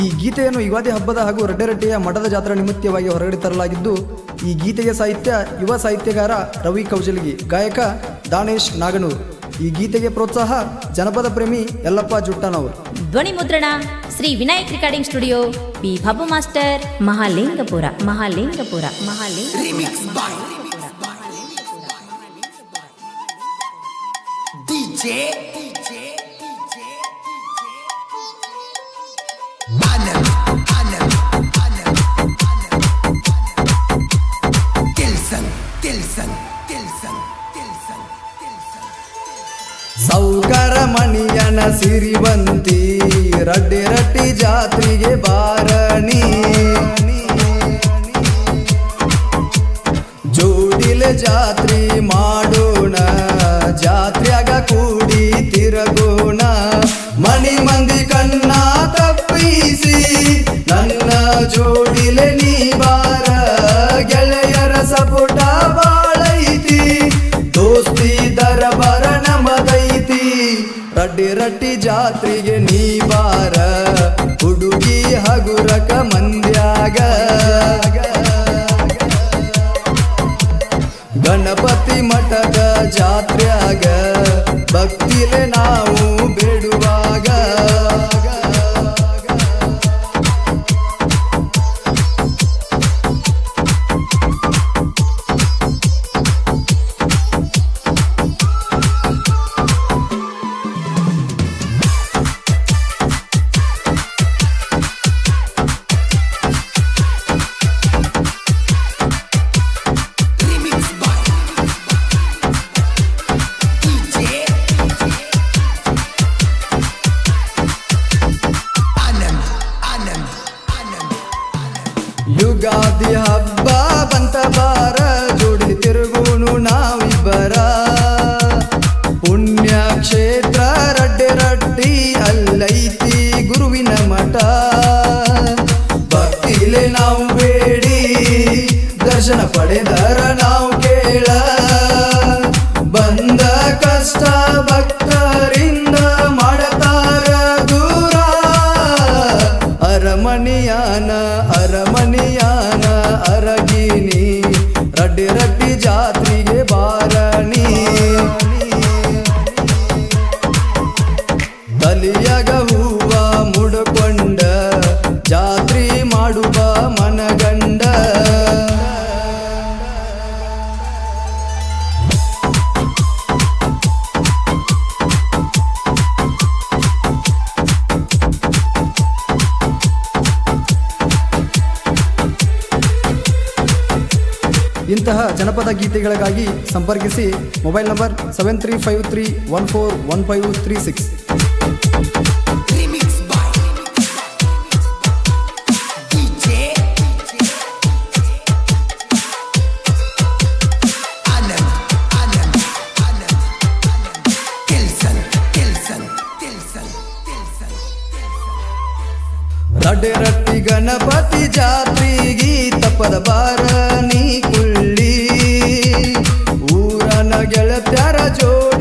ಈ ಗೀತೆಯನ್ನು ಯುಗಾದಿ ಹಬ್ಬದ ಹಾಗೂ ರಡ್ಡೆರಡ್ಡಿಯ ಮಠದ ಜಾತ್ರಾ ನಿಮಿತ್ತವಾಗಿ ಹೊರಗಡೆ ತರಲಾಗಿದ್ದು ಈ ಗೀತೆಯ ಸಾಹಿತ್ಯ ಯುವ ಸಾಹಿತ್ಯಗಾರ ರವಿ ಕೌಜಲಗಿ ಗಾಯಕ ದಾನೇಶ್ ನಾಗನೂರ್. ಈ ಗೀತೆಗೆ ಪ್ರೋತ್ಸಾಹ ಜನಪದ ಪ್ರೇಮಿ ಯಲ್ಲಪ್ಪ ಜುಟ್ಟನವರು. ಧ್ವನಿ ಮುದ್ರಣ Shri Vinayak recording studio P Babu master Mahalingapura Mahalingapura Mahalinga ಸೌಕರ ಮಣಿಯನ ಸಿರಿವಂತಿ, ರಡ್ಡಿ ರಟ್ಟಿ ಜಾತ್ರೆಗೆ ಬಾರಣಿ. ಜೋಡಿಲೆ ಜಾತ್ರೆ ಮಾಡೋಣ, ಜಾತ್ರೆಯಾಗ ಕೂಡಿ ತಿರಗೋಣ. ಮಣಿ ಮಂದಿ ಕಣ್ಣ ತಪ್ಪಿಸಿ ನನ್ನ ಜೋಡಿಲೆ ಜಾತ್ರೆಗೆ ನೀ ಬಾರ ಹುಡುಗಿ ಹಗುರಕ ಮಂದ್ಯಾಗ? ಗಣಪತಿ ಮಠದ ಜಾತ್ರ್ಯಾಗ ಭಕ್ತಿಲೆ ನಾವು ಯುಗಾದಿ ಹಬ್ಬ ಬಂತ ಬಾರ ಜೋಡಿ ತಿರುಗುನು ನಾವಿಬ್ಬರ. ಪುಣ್ಯ ಕ್ಷೇತ್ರ ರಡ್ಡೆ ರಡ್ಡಿ ಅಲ್ಲೈತಿ ಗುರುವಿನ ಮಠ. ಭಕ್ತಿಲೆ ನಾವು ಬೇಡಿ, ದರ್ಶನ ಪಡೆದರ ನಾವು ಇಂತಹ ಜನಪದ ಗೀತೆಗಳಿಗಾಗಿ ಸಂಪರ್ಕಿಸಿ mobile number seven three five three one four one five three six. Radde Ratti Ganapati ಜಾತ್ರೆಗಿ ತಪ್ಪದ ಬಾರ ನೀ ಕುಳ್ಳಿ. ಊರನ ಗೆಳತ್ಯರ ಜೋಡಿಲೆ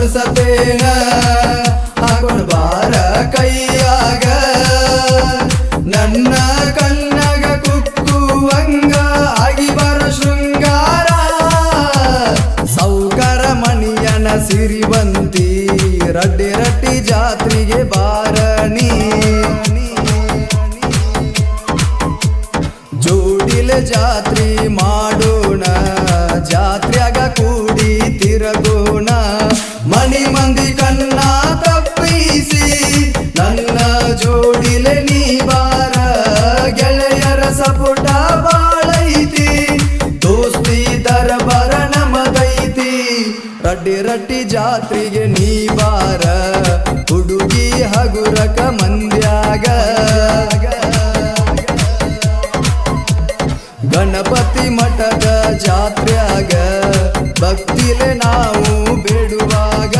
ಕೊಡ್ಸತೇನ ಹಾಕೊಂಡು ಬಾರ ಕೈಯಾಗ. ನನ್ನ ಕನ್ನಗ ಕುಕ್ಕುವಂಗ, ಆಗಿ ಬರ ಶೃಂಗಾರ. ಸೌಕರ ಮಣಿಯನ ಸಿರಿವಂತಿ, ರಡ್ಡಿ ರಟ್ಟಿ ಜಾತ್ರೆಗೆ ಬಾರಣಿ. ಜೋಡಿಲೆ ಜಾತ್ರೆ ಮಾಡೋ ಮಂದ್ಯಾಗ ಗಣಪತಿ ಮಠದ ಜಾತ್ರ್ಯಾಗ ಭಕ್ತಿಲೆ ನಾವು ಬೇಡುವಾಗ.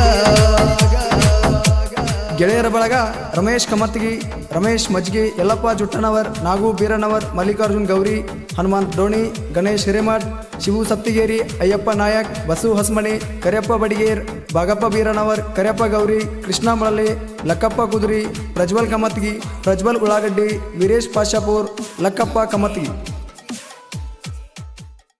ಗೆಳೆಯರ ಬಳಗ, ರಮೇಶ್ ಕಮತ್ಗಿ ರಮೇಶ್ ಮಜ್ಗಿ ಯಲ್ಲಪ್ಪ ಜುಟ್ಟನವರ್, ನಾಗು ಬೀರನವರ್, ಮಲ್ಲಿಕಾರ್ಜುನ್ ಗೌರಿ, ಹನುಮಂತ್ ಡೋಣಿ ಗಣೇಶ್ ಹಿರೇಮಠ್ ಶಿವು ಸತ್ತಿಗೇರಿ ಅಯ್ಯಪ್ಪ ನಾಯಕ್, ಬಸು ಹಸ್ಮಣಿ, ಕರಿಯಪ್ಪ ಬಡಿಗೇರ್, ಬಾಗಪ್ಪ ಬೀರನವರ್ ಕರಿಯಪ್ಪ ಗೌರಿ ಕೃಷ್ಣ ಮಳಲಿ ಲಕ್ಕಪ್ಪ ಕುದುರಿ, ಪ್ರಜ್ವಲ್ ಕಮತ್ಗಿ, ಪ್ರಜ್ವಲ್ ಉಳ್ಳಾಗಡ್ಡಿ, ವೀರೇಶ್ ಪಾಶಾಪುರ್, ಲಕ್ಕಪ್ಪ ಕಮತ್ಗಿ.